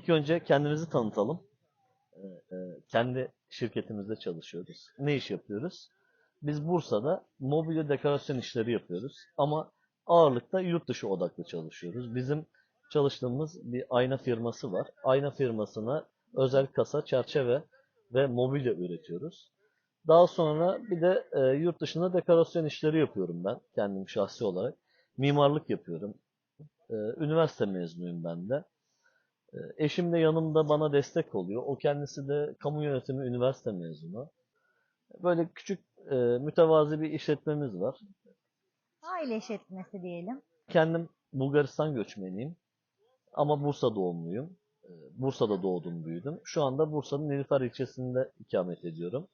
İlk önce kendimizi tanıtalım. Ee, e, kendi şirketimizde çalışıyoruz. Ne iş yapıyoruz? Biz Bursa'da mobilya dekorasyon işleri yapıyoruz. Ama ağırlıkta yurt dışı odaklı çalışıyoruz. Bizim çalıştığımız bir ayna firması var. Ayna firmasına özel kasa, çerçeve ve mobilya üretiyoruz. Daha sonra bir de e, yurt dışında dekorasyon işleri yapıyorum ben kendim şahsi olarak. Mimarlık yapıyorum. E, üniversite mezunuyum ben de. E, eşim de yanımda bana destek oluyor. O kendisi de kamu yönetimi üniversite mezunu. Böyle küçük e, mütevazi bir işletmemiz var. Aile işletmesi diyelim. Kendim Bulgaristan göçmeniyim. Ama Bursa doğumluyum. Ee, Bursa'da doğdum büyüdüm. Şu anda Bursa'nın Nilüfer ilçesinde ikamet ediyorum.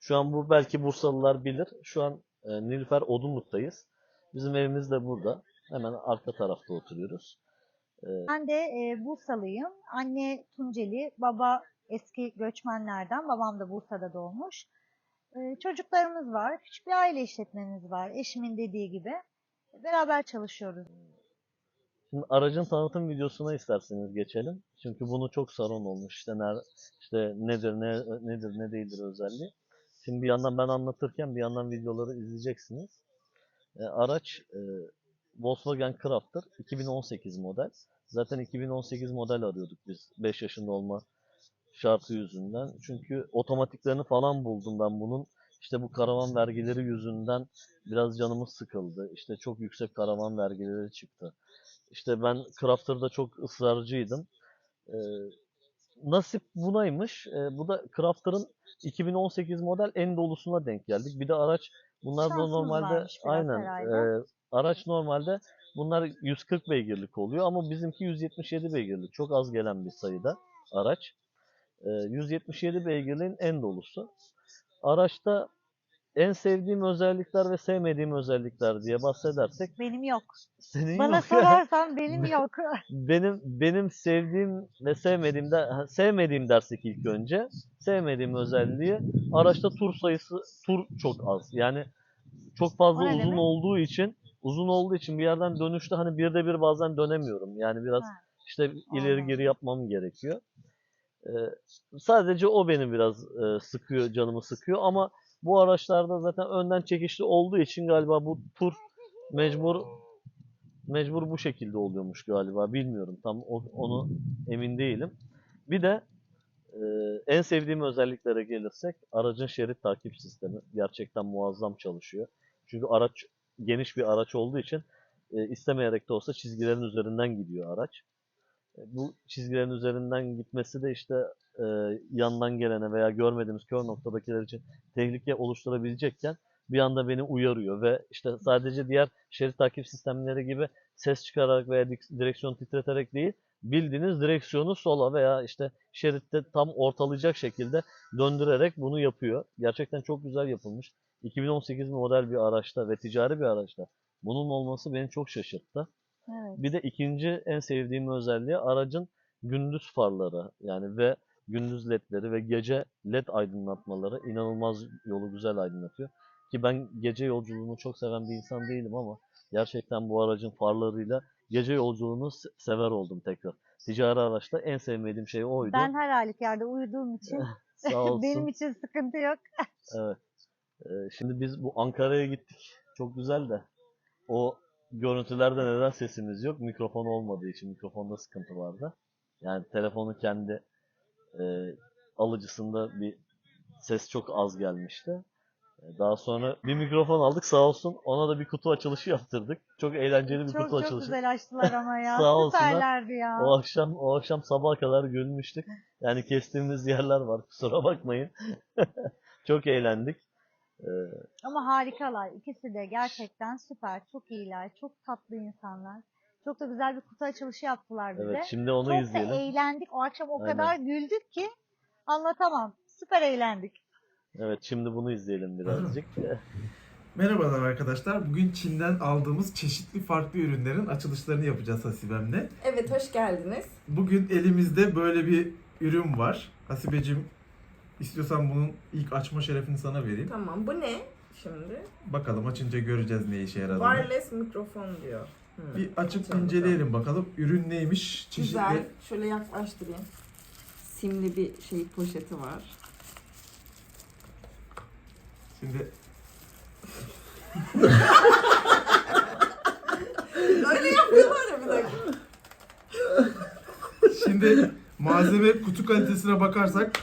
Şu an bu belki Bursalılar bilir. Şu an e, Nilüfer Odunluk'tayız. Bizim evimiz de burada. Hemen arka tarafta oturuyoruz. Ben de e, Bursalıyım. Anne Tunceli, baba eski göçmenlerden. Babam da Bursa'da doğmuş. E, çocuklarımız var. Küçük bir aile işletmemiz var. Eşimin dediği gibi. Beraber çalışıyoruz. Şimdi aracın tanıtım videosuna isterseniz geçelim. Çünkü bunu çok saran olmuş. İşte, ner, işte nedir, ne, nedir, ne değildir özelliği. Şimdi bir yandan ben anlatırken bir yandan videoları izleyeceksiniz. E, araç e, Volkswagen Crafter 2018 model. Zaten 2018 model arıyorduk biz 5 yaşında olma şartı yüzünden. Çünkü otomatiklerini falan buldum ben bunun. İşte bu karavan vergileri yüzünden biraz canımız sıkıldı. İşte çok yüksek karavan vergileri çıktı. İşte ben Crafter'da çok ısrarcıydım. Ee, nasip bunaymış. Ee, bu da Crafter'ın 2018 model en dolusuna denk geldik. Bir de araç bunlar da normalde aynen herhalde. e, araç normalde bunlar 140 beygirlik oluyor ama bizimki 177 beygirlik. Çok az gelen bir sayıda araç. Ee, 177 beygirliğin en dolusu. Araçta en sevdiğim özellikler ve sevmediğim özellikler diye bahsedersek Benim yok. senin Bana yok. sorarsan benim yok. benim benim sevdiğim ve sevmediğim de sevmediğim dersek ilk önce sevmediğim özelliği araçta tur sayısı tur çok az. Yani çok fazla uzun demek? olduğu için uzun olduğu için bir yerden dönüşte hani bir de bir bazen dönemiyorum. Yani biraz Ha. işte ileri geri yapmam gerekiyor. Ee, sadece o beni biraz e, sıkıyor, canımı sıkıyor ama bu araçlarda zaten önden çekişli olduğu için galiba bu tur mecbur mecbur bu şekilde oluyormuş galiba. Bilmiyorum tam o- onu emin değilim. Bir de e, en sevdiğim özelliklere gelirsek aracın şerit takip sistemi gerçekten muazzam çalışıyor. Çünkü araç geniş bir araç olduğu için e, istemeyerek de olsa çizgilerin üzerinden gidiyor araç. E, bu çizgilerin üzerinden gitmesi de işte e, yandan gelene veya görmediğimiz kör noktadakiler için tehlike oluşturabilecekken bir anda beni uyarıyor ve işte sadece diğer şerit takip sistemleri gibi ses çıkararak veya dik- direksiyon titreterek değil, bildiğiniz direksiyonu sola veya işte şeritte tam ortalayacak şekilde döndürerek bunu yapıyor. Gerçekten çok güzel yapılmış. 2018 model bir araçta ve ticari bir araçta bunun olması beni çok şaşırttı. Evet. Bir de ikinci en sevdiğim özelliği aracın gündüz farları yani ve gündüz ledleri ve gece led aydınlatmaları inanılmaz yolu güzel aydınlatıyor. Ki ben gece yolculuğunu çok seven bir insan değilim ama gerçekten bu aracın farlarıyla gece yolculuğunu se- sever oldum tekrar. Ticari araçta en sevmediğim şey oydu. Ben her halükarda uyuduğum için Sağ olsun. benim için sıkıntı yok. Evet. Ee, şimdi biz bu Ankara'ya gittik. Çok güzel de. O görüntülerde neden sesimiz yok? Mikrofon olmadığı için mikrofonda sıkıntı vardı. Yani telefonun kendi e, alıcısında bir ses çok az gelmişti. E, Daha sonra bir mikrofon aldık sağ olsun. Ona da bir kutu açılışı yaptırdık. Çok eğlenceli bir Çok kutu çok açılışı. güzel açtılar ama ya. Sağ olsunlar. Ya. O akşam o akşam sabaha kadar gülmüştük. Yani kestiğimiz yerler var. Kusura bakmayın. çok eğlendik. Ee, Ama harikalar. İkisi de gerçekten süper. Çok iyiler. Çok tatlı insanlar. Çok da güzel bir kutu açılışı yaptılar bize. evet şimdi onu çok izleyelim. da eğlendik. O akşam o Aynen. kadar güldük ki anlatamam. Süper eğlendik. Evet şimdi bunu izleyelim birazcık. Merhabalar arkadaşlar. Bugün Çin'den aldığımız çeşitli farklı ürünlerin açılışlarını yapacağız Hasibem'le. Evet hoş geldiniz. Bugün elimizde böyle bir ürün var. Hasibecim istiyorsan bunun ilk açma şerefini sana vereyim. Tamam bu ne şimdi? Bakalım açınca göreceğiz ne işe yaradığını. Wireless mikrofon diyor. Hmm. Bir açıp Çok inceleyelim bakalım. Ürün neymiş? Çeşitli. Güzel. Şöyle yaklaştırayım. Simli bir şey poşeti var. Şimdi Öyle yapıyorlar ya bir dakika. şimdi malzeme kutu kalitesine bakarsak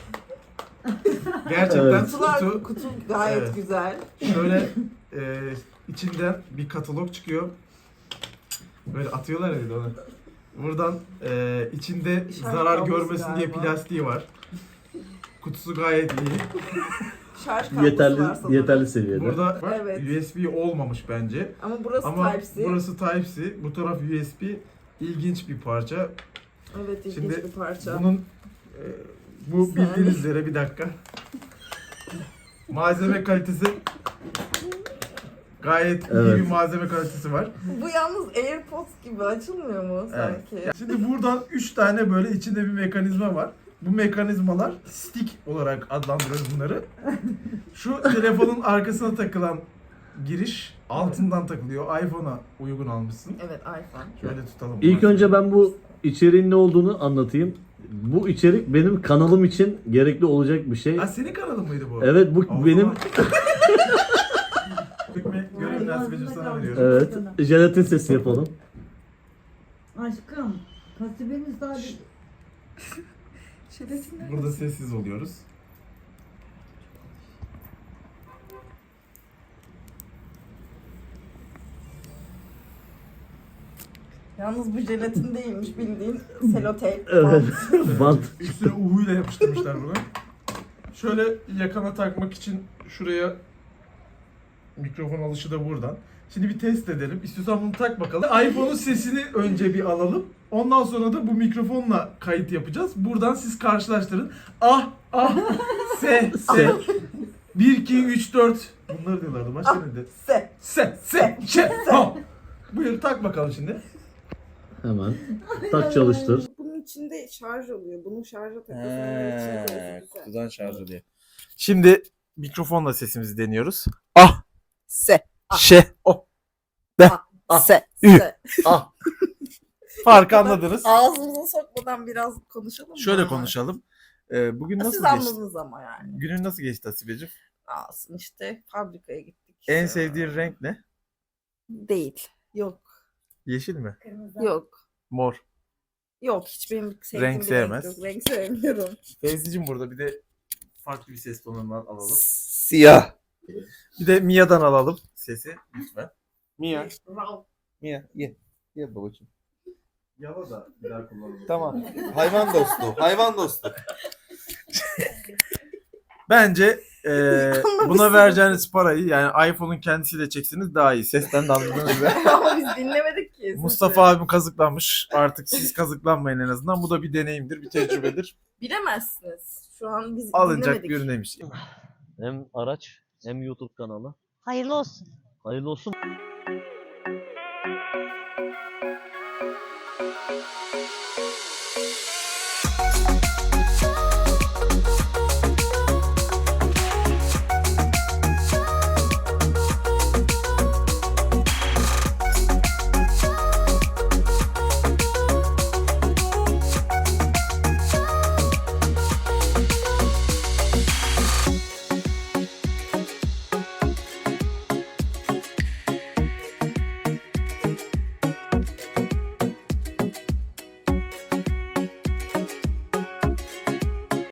gerçekten Evet. Kutular, kutu kutu gayet Evet. güzel. şöyle e, içinden bir katalog çıkıyor. Böyle atıyorlar ya bir de onu. Buradan e, içinde İşaret zarar kablosu görmesin diye galiba. plastiği var. Kutusu gayet iyi. Şarj kablosu var Yeterli sanırım. yeterli seviyede. Burada Evet. USB olmamış bence. Ama burası Ama Type-C. burası Type-C, bu taraf USB. İlginç bir parça. Evet ilginç Şimdi bir parça. Bunun e, bu bildiğiniz üzere bir dakika. Malzeme kalitesi gayet iyi Evet. bir malzeme kalitesi var. Bu yalnız AirPods gibi açılmıyor mu Evet. sanki? Şimdi buradan 3 tane böyle içinde bir mekanizma var. Bu mekanizmalar stick olarak adlandırıyoruz bunları. Şu telefonun arkasına takılan giriş altından takılıyor. iPhone'a uygun almışsın. Evet iPhone. Şöyle tutalım. İlk önce ben bu içeriğin ne olduğunu anlatayım. Bu içerik benim kanalım için gerekli olacak bir şey. Ha senin kanalın mıydı bu? Evet bu O benim görev sana veriyorum. evet jelatin sesi yapalım. Aşkım, kasibeniz daha bir... Şerefsiz. Burada sessiz oluyoruz. Yalnız bu jelatin değilmiş bildiğin seloteyp. Evet. Bant. Üstüne uhuyla yapıştırmışlar bunu. Şöyle yakana takmak için şuraya mikrofon alışı da buradan. Şimdi bir test edelim. İstiyorsan bunu tak bakalım. iPhone'un sesini önce bir alalım. Ondan sonra da bu mikrofonla kayıt yapacağız. Buradan siz karşılaştırın. Ah, ah, se, se. 1, 2, 3, 4. Bunları diyorlardı. Başka neydi? Se. Se, se, şe, ha. Buyur tak bakalım şimdi. Hemen. Tak çalıştır. Bunun içinde şarj oluyor. Bunun şarja He, kutudan şarj oluyor. Şimdi mikrofonla sesimizi deniyoruz. Ah, Se. şe, o. Be, ah, Se. ü. Se. ah. Farkı anladınız. Ağzımıza sokmadan biraz konuşalım mı? Şöyle konuşalım. Ee, bugün nasıl Siz geçti? anladınız ama yani. Günün nasıl geçti Asibeciğim? Alsın işte fabrikaya gittik. En Ee, sevdiğin renk ne? Değil. Yok. Yeşil mi? Yok. Mor. Yok hiç benim sevdiğim Renk bir sevmez. renk yok. Renk sevmiyorum. Feyzi'cim burada bir de farklı bir ses tonundan alalım. Siyah. Bir de Mia'dan alalım sesi lütfen. Mia. Mia ye. Ye babacığım. Yala da bir daha kullanalım. Tamam. Hayvan dostu. Hayvan dostu. Bence eee, buna vereceğiniz parayı yani iPhone'un kendisiyle çekseniz daha iyi. Sesten de anladığınız üzere. Ama biz dinlemedik Kesinlikle. Mustafa abim kazıklanmış. Artık siz kazıklanmayın en azından. Bu da bir deneyimdir, bir tecrübedir. Bilemezsiniz. Şu an biz Alınacak dinlemedik. bir demiş. Hem araç hem YouTube kanalı. Hayırlı olsun. Hayırlı olsun.